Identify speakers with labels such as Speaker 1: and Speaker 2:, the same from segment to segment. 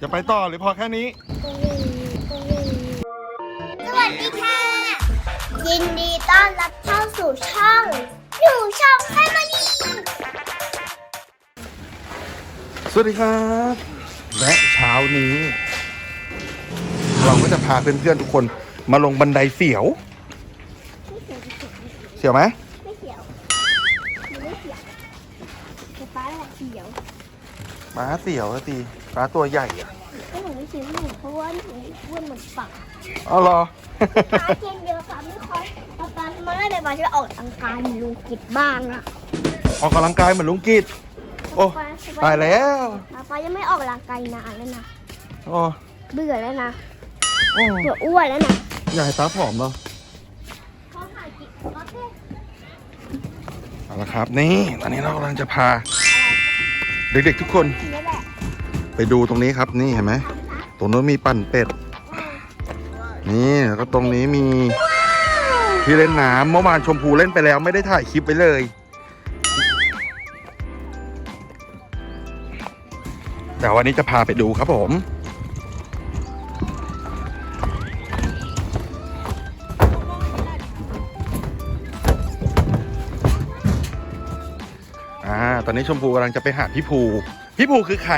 Speaker 1: จะไปต่อหรือพอแค่นี้
Speaker 2: สวัสดีค่ะ ยินดีต้อนรับเข้าสู่ช่องอยู่ช่องแฟมิลี่
Speaker 1: สวัสดีครับ และเช้านี้ เราก็จะพาเพื่อนๆทุกคนมาลงบันไดเสียว เสียวไหม
Speaker 2: ไม่เขียวไม่เขียวแต่ฟ้าแหละเขียว
Speaker 1: ม้าเสียวอะตี ม้าตัวใหญ่อะ
Speaker 2: ก็หนูไม่เขียวหนูเพราะว่าหนูอ้วนเหมือนปัก
Speaker 1: อ๋อเหรอ
Speaker 2: ฟ้าเกินเยอะฟ้าไม่ค่อยฟ้าฟ้าทำไมไม่ได้ฟ้าจะไปออกกำลังกายเหมือนลุงกิจบ้างอะ
Speaker 1: ออกกำลังกายเหมือนลุงกิจโอ้
Speaker 2: ฟ้
Speaker 1: ตายแล้ว
Speaker 2: ฟ้าฟ้ายังไม่ออกกำลังกายนานแล้วนะ
Speaker 1: โอ้
Speaker 2: เบื่อแล้วนะ
Speaker 1: โอ้
Speaker 2: เบื่ออ้วนแล้วนะ
Speaker 1: อยากให้ตาผอมเหรอ
Speaker 2: เขาถ่ายกิจโอเค
Speaker 1: เอาละครับนี่ตอนนี้เรากำลังจะพา เด็กๆทุกคน
Speaker 2: นี่แหละ
Speaker 1: ไปดูตรงนี้ครับนี่เห็นไหมตรงนู้นมีปั่นเป็ด นี่แล้วก็ตรงนี้มีที่เล่นน้ำเมื่อวานชมพูเล่นไปแล้วไม่ได้ถ่ายคลิปไปเลย แต่วันนี้จะพาไปดูครับผมอ่าตอนนี้ชมพูกำลังจะไปหาพี่ภู พี่ภูคือใคร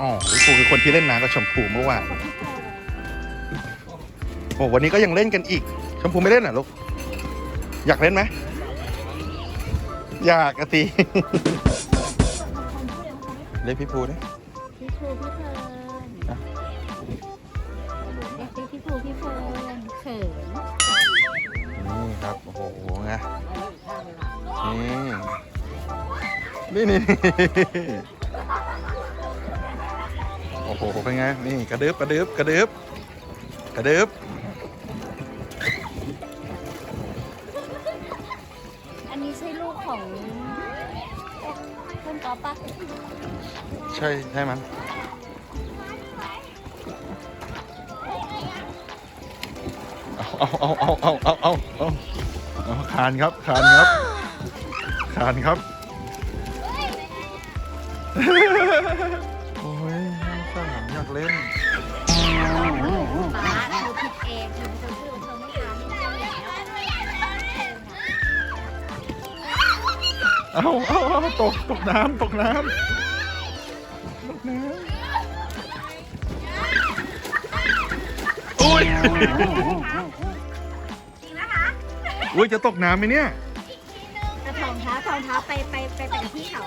Speaker 2: อะ
Speaker 1: อ๋อพี่ภูคือคนที่เล่นน้ำกับชมพูเมื่อวาน
Speaker 2: กับพี่แพร
Speaker 1: โอ้วันนี้ก็ยังเล่นกันอีก ชมพูไม่เล่นเหรอลูก อยากเล่นไหม อยากอะตีเรียกพี่ภูดิ
Speaker 2: พี่ภูพี่เพลิน
Speaker 1: อะ
Speaker 2: เรียกพี่ภูพี่เพลินเขิน
Speaker 1: นี่ครับ โอ้โหไงนี่นี่นี่ โอ้โหเป็นไง นี่กระดึบกระดึบกระดึบกระดึบ
Speaker 2: อันนี้ใช่ลูกของต้นกอล์ฟปะ
Speaker 1: ใช่ใช่มันเอาเอาเอาเอาเอาเอาเอาเอาคานครับคานครับคานครับ เล่น
Speaker 2: ป้าเธอผิดเองเธอเธอพูดว่าเธอไม่ทานไม่ได้แล้ว
Speaker 1: เอาเอาเอาตก ตกน้ำ ตกน้ำ ตกน้ำ อุ้ยอุ้ย จะตกน้ำไหมเนี่ย
Speaker 2: แต่ถองเท้าถองเท้าไปไปไปไปกับพี่เขา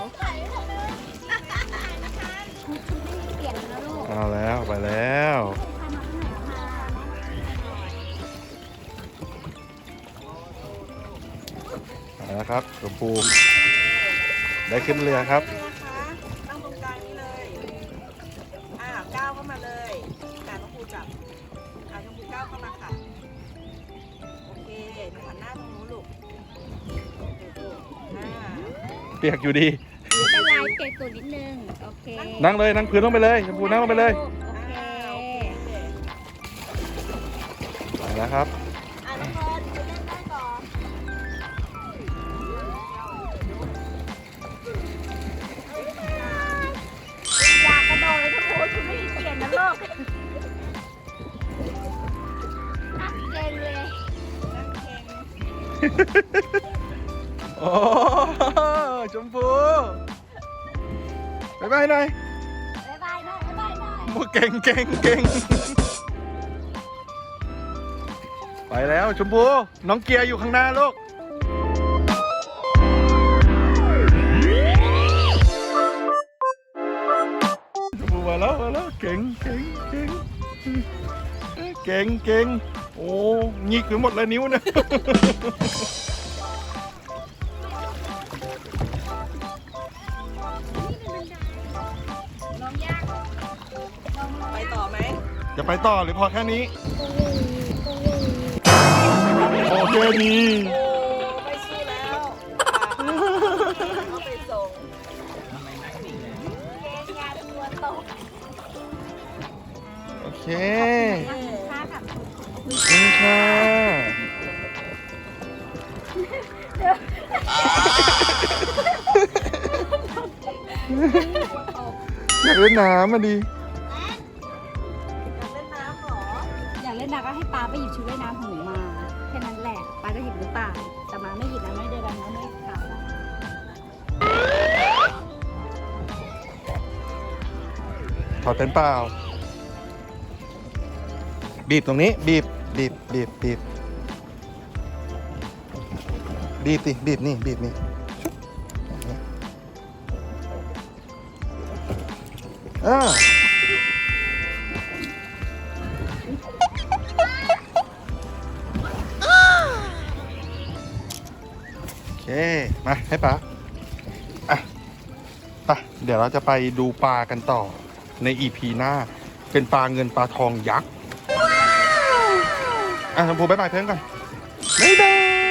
Speaker 2: เปลี่ยนแล้วลูก
Speaker 1: เอาแล้วไปแล้วเอาละครับชมพูได้ขึ้นเรือครับ
Speaker 3: นะคะตั้งตรงกลางนี้เลย อ่าก้าวเข้ามาเลยแต่ต้องครูจับอ่าต้องครูก้าวเข้ามาค่ะ โอเคหนูหันหน้าตรงนู้นลูกอ่า
Speaker 1: เปียกอยู่ดี
Speaker 2: เป็นลายเปียกตัวนิดนึง โอเค
Speaker 1: นั่งเลยนั่งพื้นลงไปเลยชมพูนั่งลงไปเลย
Speaker 2: โอเค
Speaker 3: อ่าโอเค
Speaker 1: ไปแล้วครับ
Speaker 3: อ่าน้องพรไปเล่นได้ก่อน
Speaker 2: อยากกระโดดเลยทั้งคู่คุณไม่ได้เปลี่ยนนะลูกนักเก่งเลย
Speaker 3: นั่งเข่ง
Speaker 1: โอ้ชมพู บายบายหน่อย
Speaker 2: บ๊ายบายหน่อยบ๊ายบายหน่อย
Speaker 1: โอ้เก่งเก่งเก่งไปแล้วชมพูน้องเกียร์อยู่ข้างหน้าลูกชมพูมาแล้วมาแล้วเก่งเก่งเก่งเก่งเก่งโอ้งีกไปหมดเลยนิ้วเนี่ย จะไปต่อหรือพอแค่นี้ โอเคนี้
Speaker 3: โอ้ไม่สู้แล้วอะเอาไปส่ง
Speaker 1: โอเค
Speaker 2: ค่ากับ
Speaker 1: นี่ค่ะากเล่นน้ำมาดิ
Speaker 3: อยากเล่นน้ำ
Speaker 4: ก็ให้ป้าไปหยิบชุดว่ายน้ำของหนูมาแค่นั้นแหละป้าจะหยิบหรือเปล่าแต่มาไม่หยิบนะไม่ได้ดันนะไม่กลับนะ
Speaker 1: ถอดเป็นเปล่า บีบตรงนี้ บีบ บีบ บีบ บีบ บีบสิบีบนี่ บีบนี่อ่า มาให้ป๋าอะไปเดี๋ยวเราจะไปดูปลากันต่อในอีพีหน้า เป็นปลาเงินปลาทองยักษ์ อะชมพูบายบายเพื่อนก่อน บ๊ายบาย